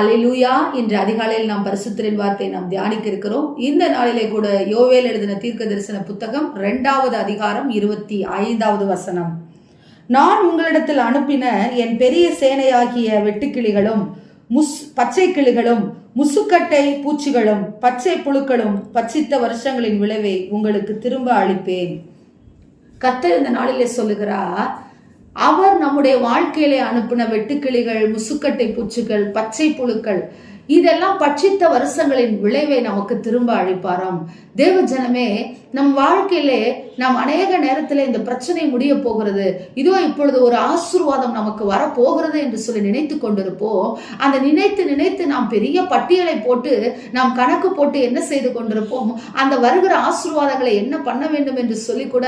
ஹalleluya. இன்று அதிகாலையில் நாம் பரிசுத்தரின் வார்த்தை நாம் தியானிக்க இருக்கிறோம் இந்த நாளிலே கூட யோவேல் எழுதின தீர்க்க தரிசன புத்தகம் ரெண்டாவது அதிகாரம் இருபத்தி ஐந்தாவது வசனம். நான் உங்களிடத்தில் அனுப்பின என் பெரிய சேனையாகிய வெட்டுக்கிளிகளும் முஸ் பச்சை கிளிகளும் முசுக்கட்டை பூச்சிகளும் பச்சை புழுக்களும் பச்சித்த வருஷங்களின் விளைவை உங்களுக்கு திரும்ப அளிப்பேன். கத்தர் இந்த நாளிலே சொல்லுகிறார் அவர் நம்முடைய வாழ்க்கையிலே அனுப்பின வெட்டுக்கிளிகள் முசுக்கட்டை பூச்சிகள் பச்சை புழுக்கள் இதெல்லாம் பட்சித்த வருஷங்களின் விளைவை நமக்கு திரும்ப அளிப்பாராம். தேவ ஜனமே நம் வாழ்க்கையிலே நாம் அநேக நேரத்தில் இந்த பிரச்சனை முடிய போகிறது. இதோ இப்பொழுது ஒரு ஆசீர்வாதம் நமக்கு வரப்போகிறது என்று சொல்லி நினைத்து கொண்டிருப்போம். அந்த நினைத்து நினைத்து நாம் பெரிய பட்டியலை போட்டு நாம் கணக்கு போட்டு என்ன செய்து கொண்டிருப்போம்? அந்த வருகிற ஆசிர்வாதங்களை என்ன பண்ண வேண்டும் என்று சொல்லி கூட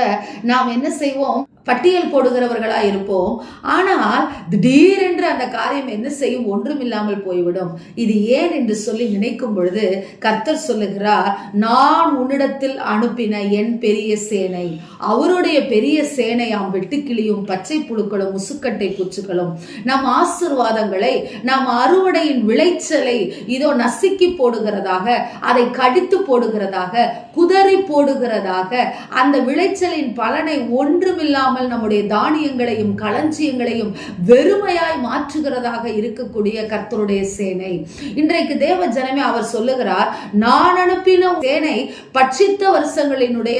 நாம் என்ன செய்வோம்? பட்டியல் போடுகிறவர்களா இருப்போம். ஆனால் திடீரென்று அந்த காரியம் என்ன செய்யும்? ஒன்றும் இல்லாமல் போய்விடும். இது ஏன் என்று சொல்லி நினைக்கும் பொழுது கர்த்தர் சொல்லுகிறார் நான் உன்னிடத்தில் அனுப்பின என் பெரிய சேனை. அவருடைய பெரிய சேனையாம் வெட்டுக்கிளியும் பச்சை புழுக்களும் முசுக்கட்டை பூச்சுக்களும் நம் ஆசிர்வாதங்களை நம் அறுவடையின் விளைச்சலை இதோ நசுக்கி போடுகிறதாக அதை கடித்து போடுகிறதாக குதறி போடுகிறதாக அந்த விளைச்சலின் பலனை ஒன்றுமில்லாமல் நம்முடைய தானியங்களையும் களஞ்சியங்களையும் வெறுமையாய் மாற்றுகிறதாக இருக்கக்கூடிய கர்த்தருடைய சேனை. இன்றைக்கு தேவ ஜனமே அவர் சொல்லுகிறார் நான் அனுப்பின சேனை பட்சித்த வருஷங்களில் வருஷங்களினுடைய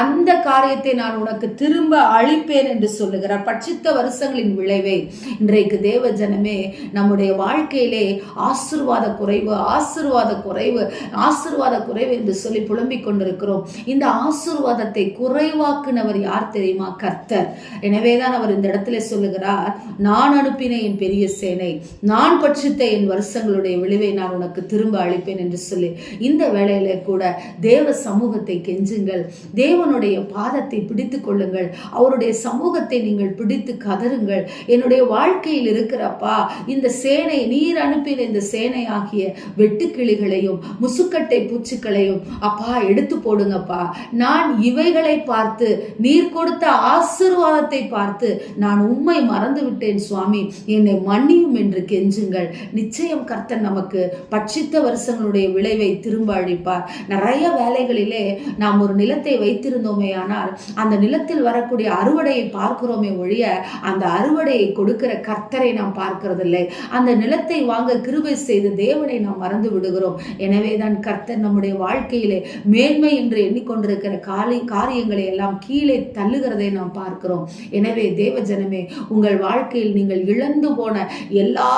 அந்த காரியத்தை நான் உனக்கு திரும்ப அழிப்பேன் என்று சொல்லுகிறார். பட்சித்த வருஷங்களின் விளைவை இன்றைக்கு தேவ ஜனமே நம்முடைய வாழ்க்கையிலே ஆசிர்வாத குறைவு ஆசிர்வாத குறைவு ஆசிர்வாத குறைவு என்று சொல்லி புலம்பிக் கொண்டிருக்கிறோம். இந்த ஆசிர்வாதத்தை குறைவாக்குனவர் யார் தெரியுமா? கர்த்தர். எனவேதான் அவர் இந்த இடத்துல சொல்லுகிறார் நான் அனுப்பின என் பெரிய சேனை நான் பட்சித்த என் வருஷங்களுடைய விளைவை நான் உனக்கு திரும்ப அளிப்பேன் என்று சொல்லி. இந்த வேளையில கூட தேவ சமூகத்தை கெஞ்சு அஞ்சுங்கள் தேவனுடைய பாதத்தை பிடித்து கொள்ளுங்கள். அவருடைய சமூகத்தை நீங்கள் பிடித்து கதறுங்கள். என்னுடைய வாழ்க்கையில் இருக்கிறப்பா இந்த சேனை நீர் அனுப்பின இந்த சேனை ஆகிய வெட்டுக்கிளிகளையும் முசுக்கட்டை பூச்சிகளையும் அப்பா எடுத்து போடுங்கப்பா. நான் இவைகளை பார்த்து நீர் கொடுத்த ஆசிர்வாதத்தை பார்த்து நான் உண்மை மறந்து விட்டேன் சுவாமி. என்னை மன்னியும் என்று கெஞ்சுங்கள். நிச்சயம் கர்த்தன் நமக்கு பட்சித்த வருஷங்களுடைய விளைவை திரும்ப அழிப்பார் நிறைய வேலைகளிலே நாம் ஒரு நிலத்தை வைத்திருந்தோமே ஆனால் அந்த நிலத்தில் வரக்கூடிய அறுவடையை பார்க்கிறோமே ஒழிய அந்த அறுவடையை கொடுக்கிற கர்த்தரை நாம் பார்க்கிறதில்லை. அந்த நிலத்தை வாங்க கிருபை செய்த தேவனை நாம் மறந்து விடுகிறோம். எனவே தான் கர்த்தர் நம்முடைய வாழ்க்கையிலே மேன்மை என்று எண்ணிக்கொண்டிருக்கிற காலை காரியங்களை எல்லாம் கீழே தள்ளுகிறதை நாம் பார்க்கிறோம். எனவே தேவ ஜனமே உங்கள் வாழ்க்கையில் நீங்கள் இழந்து போன எல்லா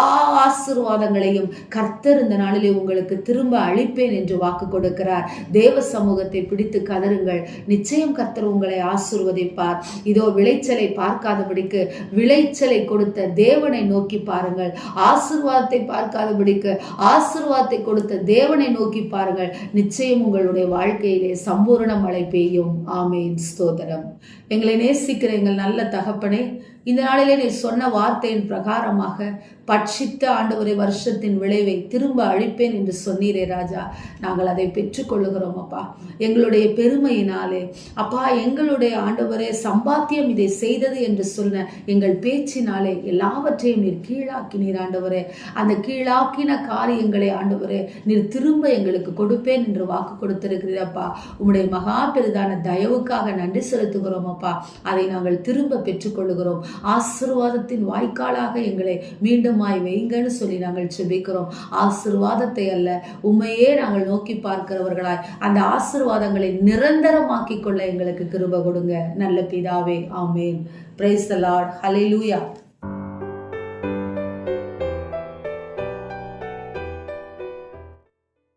ஆசீர்வாதங்களையும் கர்த்தர் இந்த நாளிலே உங்களுக்கு திரும்ப அளிப்பேன் என்று வாக்கு கொடுக்கிறார். தேவ சமூகத்தை பிடித்து கதறுங்கள் நிச்சயம் கர்த்தர் உங்களை ஆசிர்வதிப்பார். இதோ விளைச்சலை பார்க்காதபடிக்கு விளைச்சலை கொடுத்த தேவனை நோக்கி பாருங்கள். ஆசிர்வாதத்தை பார்க்காதபடிக்கு ஆசிர்வாதத்தை கொடுத்த தேவனை நோக்கி பாருங்கள். நிச்சயம் உங்களுடைய வாழ்க்கையிலே சம்பூர்ண மழை பெய்யும். ஆமேன். ஸ்தோதரம் எங்களை நேசிக்கிற எங்கள் நல்ல தகப்பனே இந்த நாளிலே நீ சொன்ன வார்த்தையின் பிரகாரமாக பட்சித்த ஆண்டவரை வருஷத்தின் விளைவை திரும்ப அழிப்பேன் என்று சொன்னீரே ராஜா. நாங்கள் அதை பெற்றுக்கொள்ளுகிறோம் அப்பா. எங்களுடைய பெருமையினாலே. அப்பா எங்களுடைய ஆண்டவரே சம்பாத்தியம் இதை செய்தது என்று சொன்ன எங்கள் பேச்சினாலே எல்லாவற்றையும் நீர் கீழாக்கினீர் ஆண்டவரே. அந்த கீழாக்கின காரியங்களை ஆண்டவரே நீர் திரும்ப எங்களுக்கு கொடுப்பேன் என்று வாக்கு கொடுத்திருக்கிறீரப்பா உம்முடைய மகா பெரிதான தயவுக்காக நன்றி செலுத்துகிறோம் அப்பா. அதை நாங்கள் திரும்ப பெற்றுக்கொள்ளுகிறோம். ஆசிர்வாதத்தின் வாய்க்காலாக எங்களை மீண்டுமாய் வைங்கன்னு சொல்லி நாங்கள் செபிக்கிறோம் ஆசிர்வாதத்தை அல்ல உண்மையே நாங்கள் நோக்கி பார்க்கிறவர்களாய் அந்த ஆசிர்வாதங்களை நிரந்தரமாக்கி கொள்ள எங்களுக்கு கிருப கொடுங்க. நல்ல பிதாவே ஆமேன். பிரைஸ் லார்ட் லார்ட் லூயா